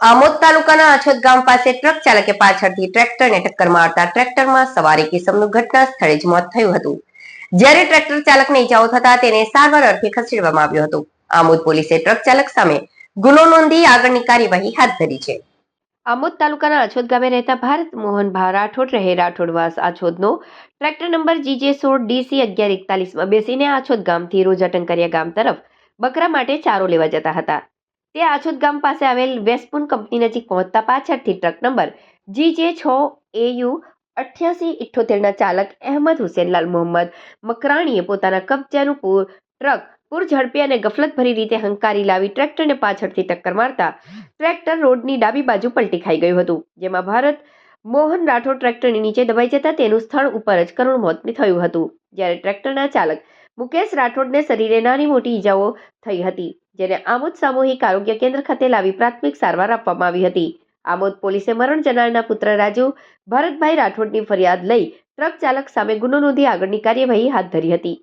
આમોદ તાલુકાના અછોદ ગામ પાસે ટ્રક ચાલકે પાછળથી ટ્રેક્ટરને ટક્કર મારતા ટ્રેક્ટરમાં સવારી કિસમનું ઘટના સ્થળે જ મોત થયું હતું. જ્યારે ટ્રેક્ટર ચાલકને ઈજાઓ થતા તેને સારવાર અર્થે ખસેડવામાં આવ્યો હતો. આમોદ પોલીસે ટ્રક ચાલક સામે ગુનો નોંધી આગળની કાર્યવાહી હાથ ધરી છે. આમોદ તાલુકાના અછોદ ગામે રહેતા ભારત મોહન ભા રાઠોડ રહે રાઠોડવાસ આછોદનો ટ્રેક્ટર નંબર જીજે સોળ ડીસી અગિયાર એકતાલીસમાં બેસીને આછોદ ગામથી રોજા ટંકરિયા ગામ તરફ બકરા માટે ચારો લેવા જતા હતા. તે આછોદ ગામ પાસે આવેલ વેસ્પુન કંપની નજીક પહોંચતા પાછળથી ટ્રક નંબર જી જે છ એયુ અઠ્યાસી ઇઠ્ઠોતેરના ચાલક અહેમદ હુસેનલાલ મોહમ્મદ મકરાણીએ પોતાના કબજાનું પૂર ટ્રક પૂર ઝડપી અને ગફલતભરી રીતે હંકારી લાવી ટ્રેક્ટરને પાછળથી ટક્કર મારતા ટ્રેક્ટર રોડની ડાબી બાજુ પલટી ખાઈ ગયું હતું, જેમાં ભારત મોહન રાઠોડ ટ્રેક્ટરની નીચે દબાઈ જતા તેનું સ્થળ ઉપર જ કરુણ મોત થયું હતું. જ્યારે ટ્રેક્ટરના ચાલક મુકેશ રાઠોડને શરીરે નાની મોટી ઈજાઓ થઈ હતી, જેને આમોદ સામૂહિક આરોગ્ય કેન્દ્ર ખાતે લાવી પ્રાથમિક સારવાર આપવામાં આવી હતી. આમોદ પોલીસે મરણ જનારના પુત્ર રાજુ ભરતભાઈ રાઠોડની ફરિયાદ લઈ ટ્રક ચાલક સામે ગુનો નોંધી આગળની કાર્યવાહી હાથ ધરી હતી.